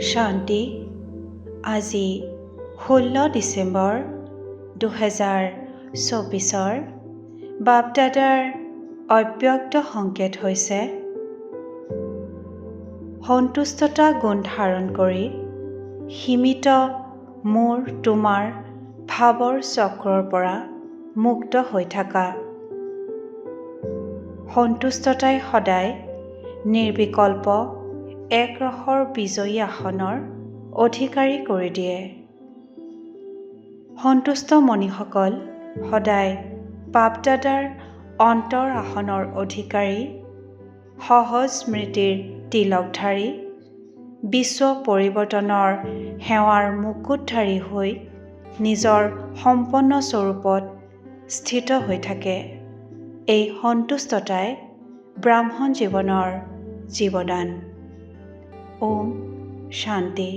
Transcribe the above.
শান্তি। আজি ষোল্ল ডিচেম্বৰ দুহেজাৰ চৌবিছৰ বাপদাদাৰ অব্যক্ত সংকেত হৈছে সন্তুষ্টতা গুণ ধাৰণ কৰি সীমিত মোৰ তোমাৰ ভাৱৰ চক্ৰৰ পৰা মুক্ত হৈ থকা। সন্তুষ্টতাই সদায় নিৰ্বিকল্প একৰসৰ বিজয়ী আসনৰ অধিকাৰী কৰি দিয়ে। সন্তুষ্ট মণিসকল সদায় বাপদাদাৰ অন্তৰ আসনৰ অধিকাৰী সহজ স্মৃতিৰ তিলকধাৰী বিশ্ব পৰিৱৰ্তনৰ সেৱাৰ মুকুটধাৰী হৈ নিজৰ সম্পন্ন স্বৰূপত স্থিত হৈ থাকে। এই সন্তুষ্টতাই ব্ৰাহ্মণ জীৱনৰ জীৱদান। ওম শান্তি